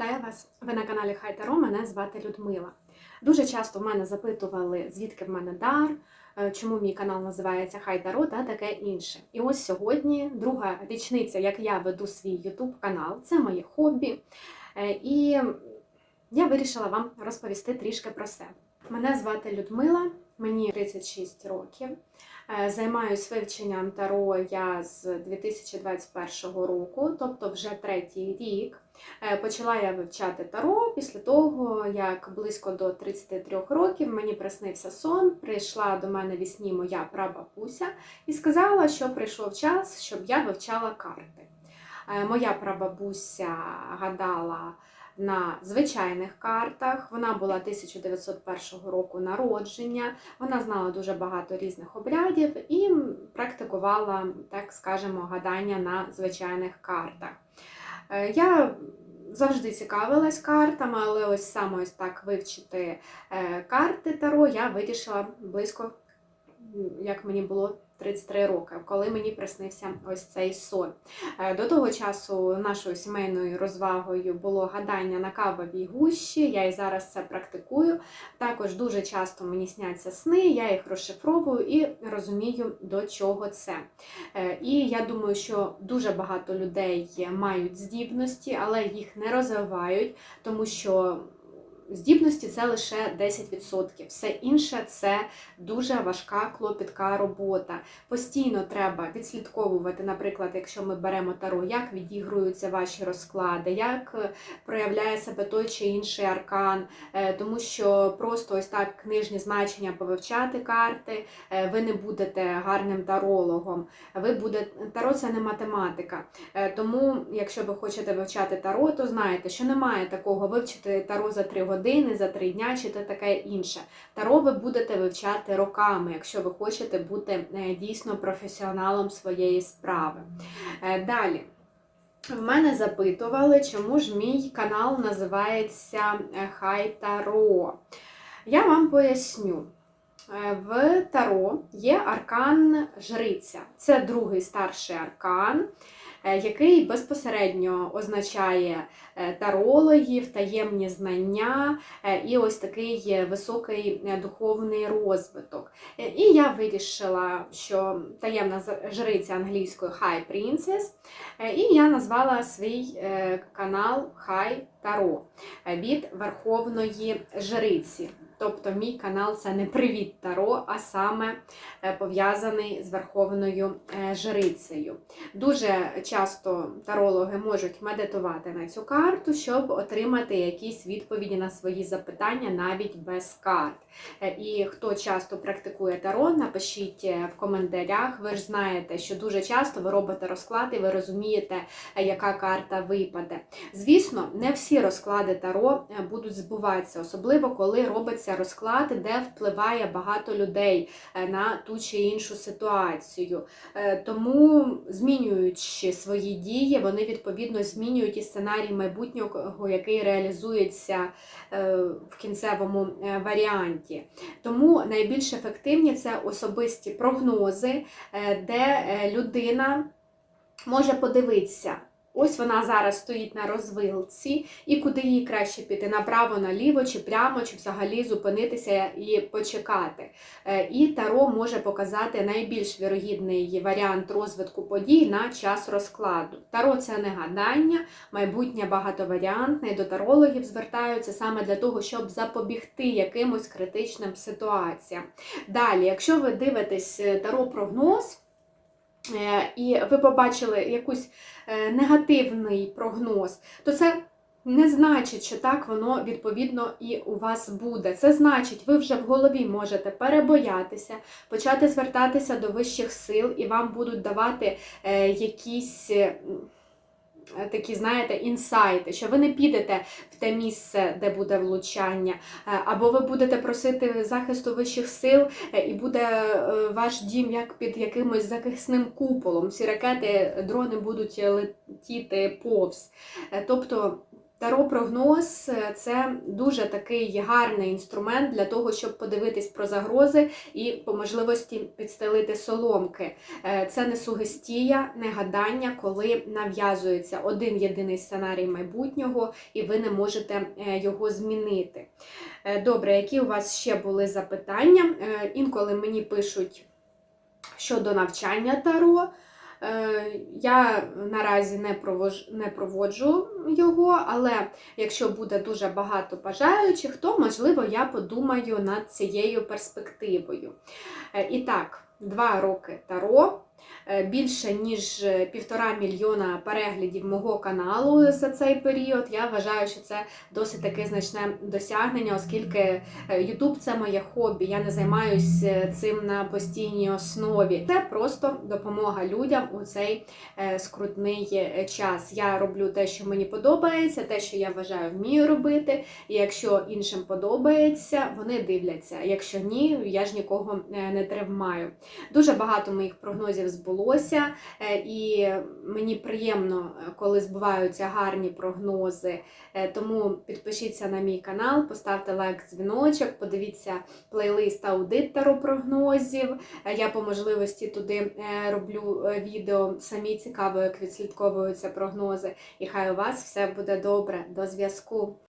Вітаю вас! Ви на каналі Хай Таро, мене звати Людмила. Дуже часто в мене запитували, звідки в мене дар, е, чому мій канал називається Хай Таро та таке інше. І ось сьогодні друга річниця, як я веду свій YouTube канал, це моє хобі. Е, І я вирішила вам розповісти трішки про себе. Мене звати Людмила, мені 36 років. Е, Займаюсь вивченням таро я з 2021 року, тобто вже третій рік. Е, Почала я вивчати таро після того, як близько до 33 років мені приснився сон. Прийшла до мене в сні моя прабабуся і сказала, що прийшов час, щоб я вивчала карти. Е, Моя прабабуся гадала на звичайних картах. Вона була 1901 року народження. Вона знала дуже багато різних обрядів і практикувала, так скажемо, гадання на звичайних картах. Е, Я завжди цікавилась картами, але ось саме ось так вивчити е, карти Таро я вирішила близько, як мені було 33 роки, коли мені приснився ось цей сон. Е, До того часу нашою сімейною розвагою було гадання на кавовій гущі. Я і зараз це практикую. Також дуже часто мені сняться сни, я їх розшифровую і розумію, до чого це. Е, І я думаю, що дуже багато людей мають здібності, але їх не розвивають, тому що здібності це лише 10%. Все інше це дуже важка клопітка робота. Постійно треба відслідковувати, наприклад, якщо ми беремо таро, як відігруються ваші розклади, як е, проявляє себе той чи інший аркан, Е, тому що просто ось так книжні значення повивчати карти, е, ви не будете гарним тарологом. Ви будете таро це не математика. Тому, якщо ви хочете вивчати таро, то знаєте, що немає такого вивчити таро за 3 години, за 3 дня чи те таке інше. Таро ви будете вивчати роками, якщо ви хочете бути е, дійсно професіоналом своєї справи. Е, Далі. В мене запитували, чому ж мій канал називається е, Хай Таро. Я вам поясню. В Таро є аркан Жриця. Це другий старший аркан, який безпосередньо означає е, тарологів, таємні знання е, і ось такий е, високий е, духовний розвиток. Е, І я вирішила, що таємна жриця англійською High Princess, е, і я назвала свій е, канал Хай Таро е, від Верховної Жриці. Тобто мій канал це не привіт Таро, а саме е, пов'язаний з Верховною е, Жрицею. Дуже часто тарологи можуть медитувати на цю карту, щоб отримати якісь відповіді на свої запитання навіть без карт. Е, І хто часто практикує таро, напишіть е, в коментарях. Ви ж знаєте, що дуже часто ви робите розклад і ви розумієте, е, яка карта випаде. Звісно, не всі розклади таро будуть збуватися, особливо коли робиться розклад, де впливає багато людей на ту чи іншу ситуацію. Тому, змінюючи свої дії, вони відповідно змінюють і сценарій майбутнього, який реалізується е, в кінцевому е, варіанті. Тому найбільш ефективні це особисті прогнози, е, де людина може подивитися. Ось вона зараз стоїть на розвилці, і куди їй краще піти направо, наліво, чи прямо, чи взагалі зупинитися і почекати. Е, І Таро може показати найбільш вірогідний варіант розвитку подій на час розкладу. Таро це не гадання, майбутнє багатоваріантне, до тарологів звертаються саме для того, щоб запобігти якимось критичним ситуаціям. Далі, якщо ви дивитесь е, таро-прогноз, е, і ви побачили якийсь е, негативний прогноз, то це не значить, що так воно відповідно і у вас буде. Це значить, ви вже в голові можете перебоятися, почати звертатися до вищих сил, і вам будуть давати е, якісь. Е, Такі, знаєте, інсайти, що ви не підете в те місце, де буде влучання, е, або ви будете просити захисту вищих сил, е, і буде ваш дім як під якимось захисним куполом. Всі ракети, дрони будуть летіти повз. Тобто Таро прогноз е, це дуже такий гарний інструмент для того, щоб подивитись про загрози і по можливості підстелити соломки. Е, Це не сугестія, не гадання, коли нав'язується один єдиний сценарій майбутнього, і ви не можете е, його змінити. Добре, які у вас ще були запитання? Інколи мені пишуть щодо навчання таро. Е, Я наразі не проводжу, не проводжу його, але якщо буде дуже багато бажаючих, то можливо я подумаю над цією перспективою. Е, І так, два роки таро. е, Більше ніж е, півтора мільйона переглядів мого каналу за цей період. Я вважаю, що це досить таке значне досягнення, оскільки е, YouTube це моє хобі. Я не займаюся цим на постійній основі. Це просто допомога людям у цей е, скрутний е, час. Я роблю те, що мені подобається, те, що я вважаю, вмію робити. І якщо іншим подобається, вони дивляться. Якщо ні, я ж нікого е, не тримаю. Дуже багато моїх прогнозів збулося, е, і мені приємно, е, коли збуваються гарні прогнози. Е, Тому підпишіться на мій канал, поставте лайк, дзвіночок, подивіться плейлист аудит прогнозів. Я по можливості туди роблю відео. Самі цікаво, як відслідковуються прогнози. І хай у вас все буде добре. До зв'язку.